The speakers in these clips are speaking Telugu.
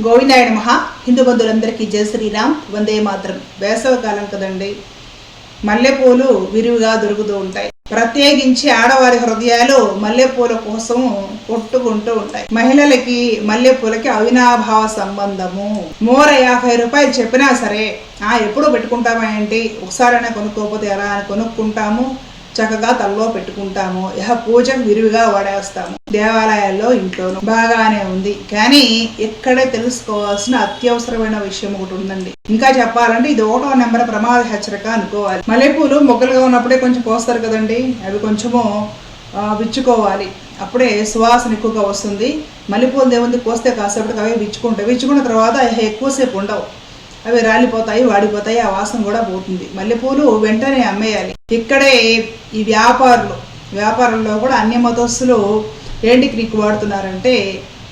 గోవిందాయన మహా హిందూ బంధువులందరికీ జయ శ్రీరామ్. వందే మాత్రం. వేసవ కాలం కదండి. మల్లెపూలు విరివిగా దొరుకుతూ ఉంటాయి. ప్రత్యేకించి ఆడవారి హృదయాలు మల్లెపూల కోసం కొట్టుకుంటూ ఉంటాయి. మహిళలకి మల్లెపూలకి అవినాభావ సంబంధము. మూర యాభై రూపాయలు చెప్పినా సరే ఆ ఎప్పుడు పెట్టుకుంటామా ఏంటి? ఒకసారైనా కొనుక్కోకపోతే ఎలా అని కొనుక్కుంటాము? చక్కగా తల్లో పెట్టుకుంటాము. ఇహ పూజ విరివిగా వాడేస్తాము. దేవాలయాల్లో ఇంట్లోనూ బాగానే ఉంది. కానీ ఇక్కడే తెలుసుకోవాల్సిన అత్యవసరమైన విషయం ఒకటి ఉందండి. ఇంకా చెప్పాలంటే ఇది ఒకటో నెంబర్ ప్రమాద హెచ్చరిక అనుకోవాలి. మల్లెపూలు మొగ్గలుగా ఉన్నప్పుడే కొంచెం కోస్తారు కదండి. అవి కొంచెము విచ్చుకోవాలి. అప్పుడే సువాసన ఎక్కువగా వస్తుంది. మల్లెపూలు దేవుంది కోస్తే కాసేపటికి అవి విచ్చుకుంటాయి. విచ్చుకున్న తర్వాత ఇహ ఎక్కువసేపు ఉండవు. అవి రాలిపోతాయి వాడిపోతాయి ఆ వాసన కూడా పోతుంది. మల్లెపూలు వెంటనే అమ్మేయాలి. ఇక్కడే ఈ వ్యాపారులు వ్యాపారంలో కూడా అన్ని మతస్థులు ఏంటికి టెక్నిక్ వాడుతున్నారంటే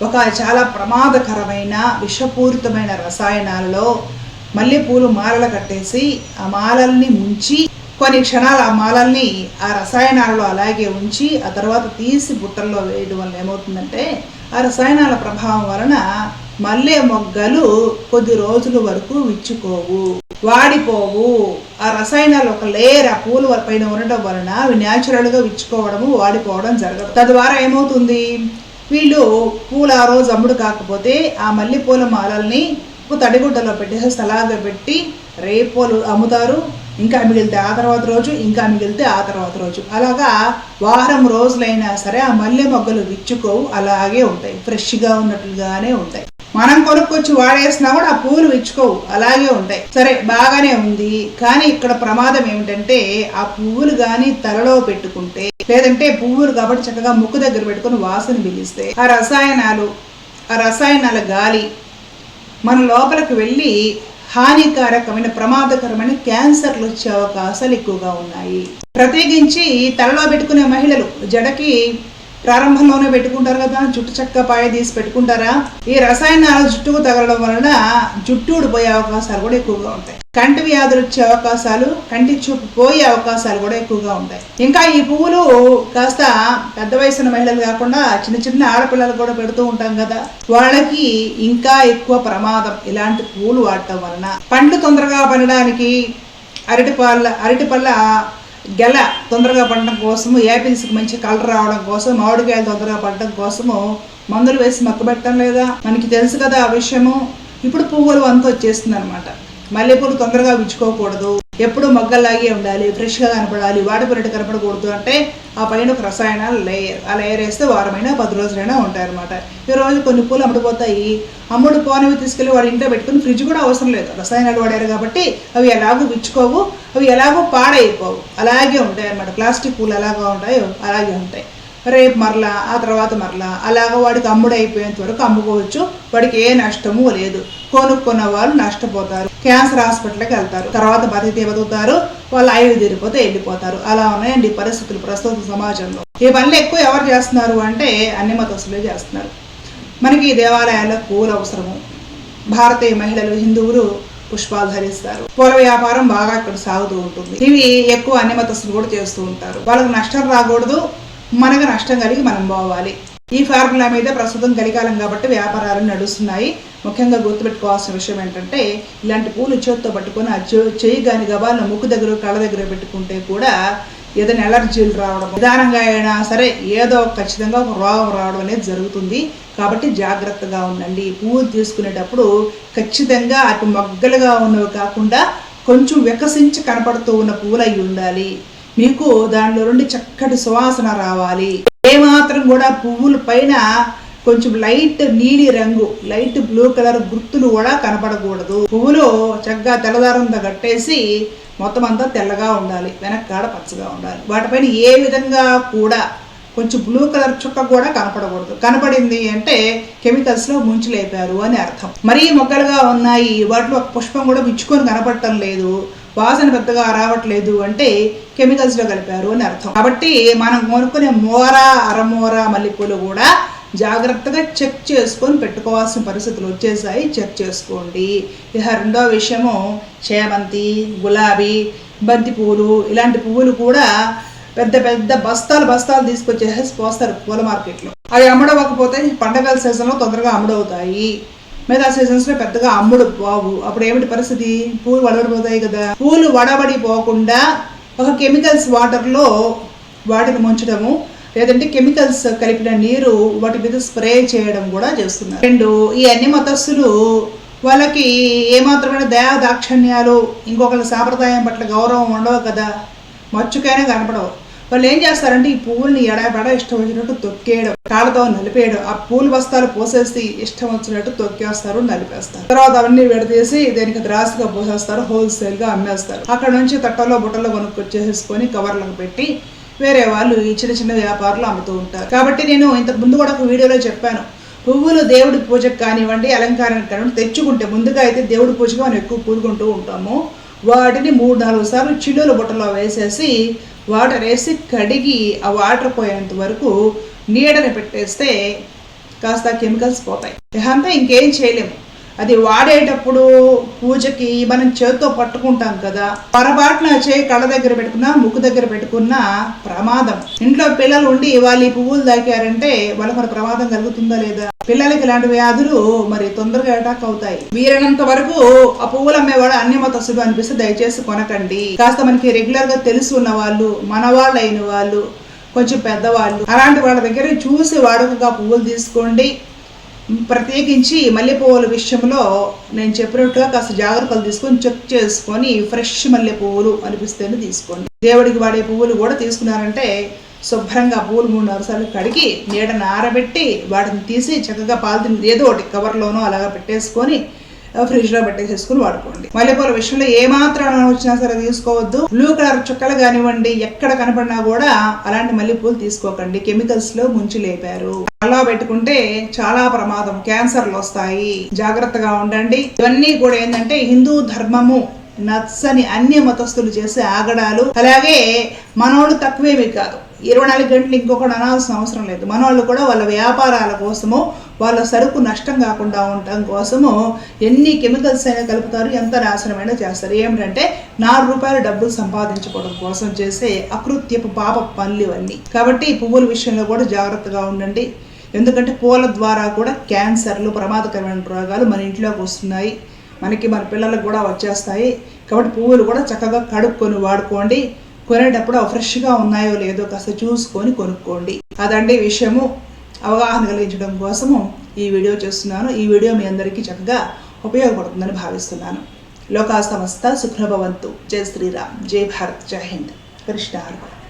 ఒక చాలా ప్రమాదకరమైన విషపూరితమైన రసాయనాలలో మల్లెపూలు మాలలు కట్టేసి ఆ మాలల్ని ముంచి కొన్ని క్షణాలు ఆ మాలల్ని ఆ రసాయనాలలో అలాగే ఉంచి ఆ తర్వాత తీసి బుట్టల్లో వేయడం వల్ల ఏమవుతుందంటే ఆ రసాయనాల ప్రభావం వలన మల్లె మొగ్గలు కొద్ది రోజుల వరకు విచ్చుకోవు వాడిపోవు. ఆ రసాయనాలు ఒక లేయర్ ఆ పూల పైన ఉండటం వలన అవి న్యాచురల్గా విచ్చుకోవడము వాడిపోవడం జరగదు. తద్వారా ఏమవుతుంది? వీళ్ళు పూల ఆ రోజు అమ్ముడు కాకపోతే ఆ మల్లెపూల మాలల్ని తడిగుడ్డలో పెట్టేసి స్థలాగా పెట్టి రేపోలు అమ్ముతారు. ఇంకా మిగిలితే ఆ తర్వాత రోజు ఇంకా మిగిలితే ఆ తర్వాత రోజు. అలాగా వారం రోజులైనా సరే ఆ మల్లె మొగ్గలు విచ్చుకోవు అలాగే ఉంటాయి. ఫ్రెష్గా ఉన్నట్లుగానే ఉంటాయి. మనం కొనుక్కొచ్చి వాడేసినా కూడా ఆ పూలు విచ్చుకోవు. అలాగే ఉంటాయి. సరే బాగానే ఉంది. కానీ ఇక్కడ ప్రమాదం ఏమిటంటే ఆ పువ్వులు కానీ తలలో పెట్టుకుంటే లేదంటే పువ్వులు కాబట్టి చక్కగా ముక్కు దగ్గర పెట్టుకొని వాసన పిలిస్తే ఆ రసాయనాలు ఆ రసాయనాల గాలి మన లోపలికి వెళ్ళి హానికారకమైన ప్రమాదకరమైన క్యాన్సర్లు వచ్చే అవకాశాలు ఎక్కువగా ఉన్నాయి. ప్రత్యేకించి తలలో పెట్టుకునే మహిళలు జడకి ప్రారంభంలోనే పెట్టుకుంటారు కదా జుట్టు చక్క పాయ తీసి పెట్టుకుంటారా? ఈ రసాయనాలు జుట్టుకు తగలడం వలన జుట్టు ఊడిపోయే అవకాశాలు కూడా ఎక్కువగా ఉంటాయి. కంటి వ్యాధులు వచ్చే అవకాశాలు కంటి చూపు పోయే అవకాశాలు కూడా ఎక్కువగా ఉంటాయి. ఇంకా ఈ పువ్వులు కాస్త పెద్ద వయసున్న మహిళలు కాకుండా చిన్న చిన్న ఆడపిల్లలు కూడా పెడుతూ ఉంటాం కదా వాళ్ళకి ఇంకా ఎక్కువ ప్రమాదం ఇలాంటి పువ్వులు వాడటం వలన. పండ్లు తొందరగా పండడానికి అరటి పళ్ళ అరటి పళ్ళ గెల తొందరగా పడడం కోసము యాపిల్స్కి మంచి కలర్ రావడం కోసం మామిడికాయలు తొందరగా పడడం కోసము మందులు వేసి మక్కబెట్టడం లేదా మనకి తెలుసు కదా ఆ విషయము. ఇప్పుడు పువ్వులు అంత వచ్చేస్తుంది అనమాట మల్లెపూలు తొందరగా విచ్చుకోకూడదు. ఎప్పుడు మొగ్గల్లాగే ఉండాలి ఫ్రెష్గా కనపడాలి వాడిపోయినట్టు కనపడకూడదు అంటే ఆ పైన ఒక రసాయనాలు లేయర్ ఆ లేయర్ వేస్తే వారమైనా పది రోజులైనా ఉంటాయన్నమాట. ఈ రోజు కొన్ని పూలు అమ్ముడుపోతాయి. అమ్ముడు పోనవి తీసుకెళ్ళి వాడి ఇంట్లో పెట్టుకుని ఫ్రిడ్జ్ కూడా అవసరం లేదు. రసాయనాలు వాడారు కాబట్టి అవి ఎలాగో విచ్చుకోవు అవి ఎలాగో పాడైపోవు. అలాగే ఉంటాయి అన్నమాట ప్లాస్టిక్ పూలు ఎలాగో ఉంటాయో అలాగే ఉంటాయి. రేపు మరలా ఆ తర్వాత మరలా అలాగ వాడికి అమ్ముడు అయిపోయేంత వరకు అమ్ముకోవచ్చు. వాడికి ఏ నష్టము లేదు. కొనుక్కున్న వాళ్ళు నష్టపోతారు. క్యాన్సర్ హాస్పిటల్కి వెళ్తారు. తర్వాత బతికితే బతుకుతారు వాళ్ళు ఐదు తీరిపోతే వెళ్ళిపోతారు. అలా ఉన్నాయండి పరిస్థితులు ప్రస్తుత సమాజంలో. ఈ పనులు ఎక్కువ ఎవరు చేస్తున్నారు అంటే అన్ని మతస్థులే చేస్తున్నారు. మనకి ఈ దేవాలయాల్లో పూలు అవసరము. భారతీయ మహిళలు హిందువులు పుష్పాలు ధరిస్తారు. పూల వ్యాపారం బాగా ఇక్కడ సాగుతూ ఉంటుంది. ఇవి ఎక్కువ అన్ని మతస్థులు కూడా చేస్తూ ఉంటారు. వాళ్ళకి నష్టం రాకూడదు. మనకు నష్టం కలిగి మనం పోవాలి. ఈ ఫార్ములా మీద ప్రస్తుతం కలికాలం కాబట్టి వ్యాపారాలు నడుస్తున్నాయి. ముఖ్యంగా గుర్తుపెట్టుకోవాల్సిన విషయం ఏంటంటే ఇలాంటి పూలు చేతితో పట్టుకొని ఆ చేయి గాని గబాలను ముక్కు దగ్గర కళ్ళ దగ్గర పెట్టుకుంటే కూడా ఏదైనా ఎలర్జీలు రావడం నిదానంగా అయినా సరే ఏదో ఒక ఖచ్చితంగా ఒక రోగం రావడం అనేది జరుగుతుంది. కాబట్టి జాగ్రత్తగా ఉండండి. పువ్వులు తీసుకునేటప్పుడు ఖచ్చితంగా అటు మొగ్గలుగా ఉన్నవి కాకుండా కొంచెం వికసించి కనపడుతూ ఉన్న పువ్వులు అయి ఉండాలి. మీకు దానిలో నుండి చక్కటి సువాసన రావాలి. ఏమాత్రం కూడా పువ్వుల పైన కొంచెం లైట్ నీలి రంగు లైట్ బ్లూ కలర్ గుర్తులు కూడా కనపడకూడదు. పువ్వులు చక్కగా తెల్లదారంతో కట్టేసి మొత్తం అంతా తెల్లగా ఉండాలి. వెనకాడ పచ్చగా ఉండాలి. వాటిపైన ఏ విధంగా కూడా కొంచెం బ్లూ కలర్ చుక్క కూడా కనపడకూడదు. కనపడింది అంటే కెమికల్స్లో ముంచులేపారు అని అర్థం. మరీ మొగ్గలుగా ఉన్నాయి. వాటిలో ఒక పుష్పం కూడా విచ్చుకొని కనపడటం లేదు. వాసన పెద్దగా రావట్లేదు అంటే కెమికల్స్లో కలిపారు అని అర్థం. కాబట్టి మనం కొనుక్కునే మోర అరమోర మల్లెపూలు కూడా జాగ్రత్తగా చెక్ చేసుకొని పెట్టుకోవాల్సిన పరిస్థితులు వచ్చేసాయి. చెక్ చేసుకోండి. ఇక రెండో విషయము చేమంతి గులాబీ బంతి పువ్వులు ఇలాంటి పువ్వులు కూడా పెద్ద పెద్ద బస్తాలు బస్తాలు తీసుకొచ్చేసి పోస్తారు పూల మార్కెట్లో. అవి అమ్ముడవకపోతే పండగల సీజన్లో తొందరగా అమ్ముడవుతాయి. మిగతా సీజన్స్లో పెద్దగా అమ్ముడు పోవు అప్పుడు ఏమిటి పరిస్థితి? పూలు వడబడిపోతాయి కదా. పూలు వడబడి పోకుండా ఒక కెమికల్స్ వాటర్లో వాటిని ముంచడము లేదంటే కెమికల్స్ కలిపిన నీరు వాటి మీద స్ప్రే చేయడం కూడా చేస్తున్నారు. రెండు ఈ అన్ని మతస్థులు వాళ్ళకి ఏమాత్రమైన దయా దాక్షణ్యాలు ఇంకొకరి సాంప్రదాయం పట్ల గౌరవం ఉండవు కదా. మచ్చుకైనా కనపడవు. వాళ్ళు ఏం చేస్తారంటే ఈ పువ్వుల్ని ఎడాబెడ ఇష్టం వచ్చినట్టు తొక్కేయడం కాళ్ళతో నలిపేయడం ఆ పూల బస్తాలు పోసేసి ఇష్టం వచ్చినట్టు తొక్కేస్తారు నలిపేస్తారు. తర్వాత అవన్నీ విడదీసి దేనికి ద్రాసుగా పోసేస్తారు హోల్సేల్గా అమ్మేస్తారు. అక్కడ నుంచి తట్టలో బుట్టలో కొనుక్కొచ్చేసుకొని కవర్లకు పెట్టి వేరే వాళ్ళు ఈ చిన్న చిన్న వ్యాపారులు అమ్ముతూ ఉంటారు. కాబట్టి నేను ఇంతకు ముందు కూడా ఒక వీడియోలో చెప్పాను. పువ్వులు దేవుడి పూజకు కానివ్వండి అలంకారానికి కానివ్వండి తెచ్చుకుంటే ముందుగా అయితే దేవుడి పూజగా మనం ఎక్కువ పూలుకుంటూ ఉంటాము. వాటిని మూడు నాలుగు సార్లు చిల్లుల బుట్టలో వేసేసి వాటర్ వేసి కడిగి ఆ వాటర్ పోయేంత వరకు నీడని పెట్టేస్తే కాస్త కెమికల్స్ పోతాయి. అంతా ఇంకేం చేయలేము. అది వాడేటప్పుడు పూజకి మనం చేత్తో పట్టుకుంటాం కదా. పొరపాటున చేయి కళ్ళ దగ్గర పెట్టుకున్నా ముక్కు దగ్గర పెట్టుకున్నా ప్రమాదం. ఇంట్లో పిల్లలు ఉండి వాళ్ళు ఈ పువ్వులు దాకారంటే వాళ్ళకి మరి ప్రమాదం కలుగుతుందా లేదా? పిల్లలకి ఇలాంటి వ్యాధులు మరి తొందరగా అటాక్ అవుతాయి. వీరైనంత వరకు ఆ పువ్వులు అమ్మేవాడు అన్ని మతస్థులు అనిపిస్తే దయచేసి కొనకండి. కాస్త మనకి రెగ్యులర్గా తెలిసి ఉన్న వాళ్ళు మన వాళ్ళు అయిన వాళ్ళు కొంచెం పెద్దవాళ్ళు అలాంటి వాళ్ళ దగ్గర చూసి వాడుకగా పువ్వులు తీసుకోండి. ప్రత్యేకించి మల్లెపువ్వుల విషయంలో నేను చెప్పినట్టుగా కాస్త జాగ్రత్తలు తీసుకొని చెక్ చేసుకొని ఫ్రెష్ మల్లెపువ్వులు అనిపిస్తేనే తీసుకోండి. దేవుడికి వాడే పువ్వులు కూడా తీసుకున్నారంటే శుభ్రంగా పువ్వులు మూడు నాలుగు కడిగి నీడను ఆరబెట్టి వాటిని తీసి చక్కగా పాలిథిన్ ఏదో ఒకటి కవర్లోనో అలాగా పెట్టేసుకొని ఫ్రిడ్జ్లో పెట్టేసేసుకుని వాడుకోండి. మల్లెపూల విషయంలో ఏ మాత్రం వచ్చినా సరే తీసుకోవద్దు. బ్లూ కలర్ చుక్కలు కానివ్వండి ఎక్కడ కనపడినా కూడా అలాంటి మల్లెపూలు తీసుకోకండి. కెమికల్స్లో ముంచి లేపారు. అలా పెట్టుకుంటే చాలా ప్రమాదం. క్యాన్సర్లు వస్తాయి. జాగ్రత్తగా ఉండండి. ఇవన్నీ కూడా ఏంటంటే హిందూ ధర్మము. నచ్చని అన్య మతస్థులు చేసే ఆగడాలు. అలాగే మనోళ్ళు తక్కువేమీ కాదు. ఇరవై నాలుగు గంటలు ఇంకొకటి అనాల్సిన అవసరం లేదు. మనోళ్ళు కూడా వాళ్ళ వ్యాపారాల కోసము వాళ్ళ సరుకు నష్టం కాకుండా ఉండటం కోసము ఎన్ని కెమికల్స్ అయినా కలుపుతారు ఎంత నాశనమైనా చేస్తారు. ఏమిటంటే నాలుగు రూపాయలు డబ్బులు సంపాదించుకోవడం కోసం చేసే అకృత్యపు పాప పనులు ఇవన్నీ. కాబట్టి పువ్వుల విషయంలో కూడా జాగ్రత్తగా ఉండండి. ఎందుకంటే పూల ద్వారా కూడా క్యాన్సర్లు ప్రమాదకరమైన రోగాలు మన ఇంట్లోకి వస్తున్నాయి. మనకి మన పిల్లలకు కూడా వచ్చేస్తాయి. కాబట్టి పువ్వులు కూడా చక్కగా కడుక్కొని వాడుకోండి. కొనేటప్పుడు ఫ్రెష్గా ఉన్నాయో లేదో కాస్త చూసుకొని కొనుక్కోండి. అదండి విషయము. అవగాహన కలిగించడం కోసము ఈ వీడియో చేస్తున్నాను. ఈ వీడియో మీ అందరికీ చక్కగా ఉపయోగపడుతుందని భావిస్తున్నాను. లోకా సమస్త సుఖ్రభవంతు జై శ్రీరామ్. జై భారత్. జై హింద్. కృష్ణ అర్పణ